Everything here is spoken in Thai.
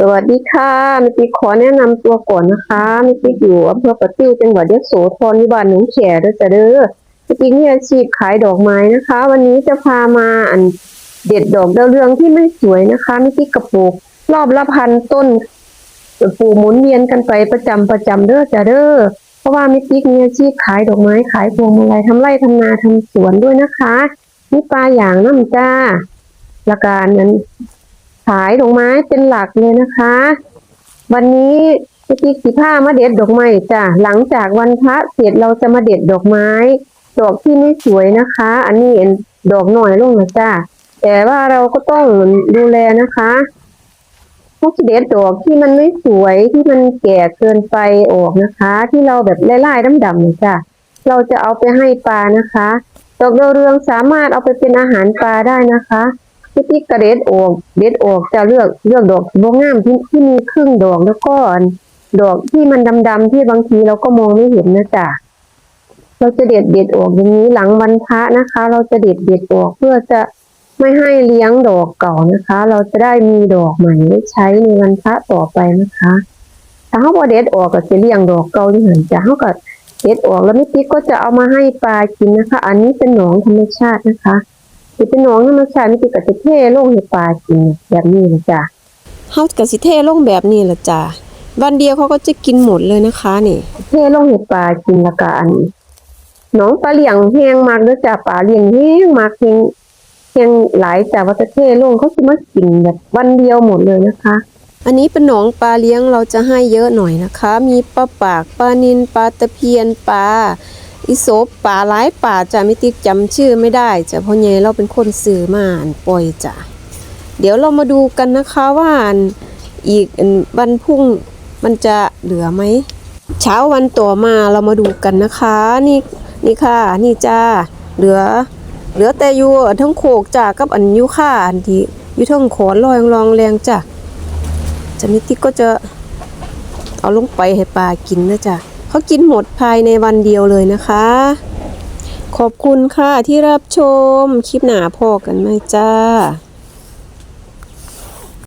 สวัสดีค่ะมิติขอแนะนำตัวก่อนนะคะมิติอยู่อำเภอประติ้วจังหวัดยโสธรวิบานหนองแขด้อจ้ะเด้อมิติมีอาชีพขายดอกไม้นะคะ วันนี้จะพามาอันเด็ดดอกดาวเรืองที่ไม่สวยนะคะมิติกระปุกรอบละพันต้นปลูกหมุนเวียนกันไปประจำประจำเด้อจ้ะเด้อเพราะว่ามิติมีอาชีพขายดอกไม้ขายพวงมาลัยทำไร่ทำนาทำสวนด้วยนะคะนี่ปลาอย่างน้ำจ้าละการนั้น ขายดอกไม้เป็นหลักเลยนะคะ วันนี้พิธีสิผ้ามาเด็ดดอกไม้จ้ะหลังจากวันพระเสร็จเราจะมาเด็ดดอกไม้ ดอกที่ไม่สวยนะคะ อันนี้เอ็นดอกหน่อยลงนะจ้ะแต่ว่าเราก็ต้องดูแลนะคะพวกเด็ดดอกที่มันไม่สวยที่มันแก่เกินไปออกนะคะ ที่เราแบบไล่ๆดำๆเนี่ยจ้ะเราจะเอาไปให้ปลานะคะ ดอกดาวเรืองสามารถเอาไปเป็นอาหารปลาได้นะคะ ที่ที่กระเด็ดออกเด็ดออกจะเลือกเลือกดอกบ่งามที่ที่มีครึ่งดอกแล้วก็ดอกที่มันดำๆที่บางทีเราก็มองไม่เห็นนะจ๊ะเราจะเด็ดเด็ดออกอย่างนี้หลังวันพระนะคะ เราจะเด็ดเด็ดออกเพื่อจะไม่ให้เลี้ยงดอกเก่านะคะ เราจะได้มีดอกใหม่ไว้ใช้ในวันพระต่อไปนะคะถ้าเขาบอเด็ดออกก็จะเลี้ยงดอกเก่าที่หันจะเขาก็เด็ดออกแล้วมิติก็จะเอามาให้ปลากินนะคะ อันนี้เป็นหนองธรรมชาตินะคะ สิเป็นหน้องธรรมชาติมิติก็จะเท่ลงให้ปลากินแบบนี้นะจ๊ะเฮาก็สิเทลงแบบนี้ละจ้ะวันเดียวเขาก็จะกินหมดเลยนะคะนี่เท่ลงให้ปลากินและกอันหน้องปลาเลี้ยงแห้งมากเด้อจ้ะปลาเลี้ยงแห้งมากแห้งแห้งหลายจ้ะว่าจะเท่ลงเขาสิมากินแบบวันเดียวหมดเลยนะคะ อันนี้เป็นหนองปลาเลี้ยงเราจะให้เยอะหน่อยนะคะ มีปลาปากปลานินปลาตะเพียนปลา อิโซปปลาหลายป่าจ้ะมิติจำชื่อไม่ได้จ้ะเพราะไงเราเป็นคนซื้อมาอันปล่อยจ้ะเดี๋ยวเรามาดูกันนะคะว่าอีกอันวันพุ่งมันจะเหลือไหมเช้าวันต่อมาเรามาดูกันนะคะนี่นี่ค่ะ นี่จ้าเหลือ เหลือแต่อยู่ทั้งโขกจ้ากับอันยุค่าอันที่อยู่ทั้งขอนลอยรองแรงจ้ะจะนิติก็จะเอาลงไปให้ปลากินนะจ้ะ เขากินหมดภายในวันเดียวเลยนะคะ ขอบคุณค่ะที่รับชม คลิปหนาพอกันไหมจ้า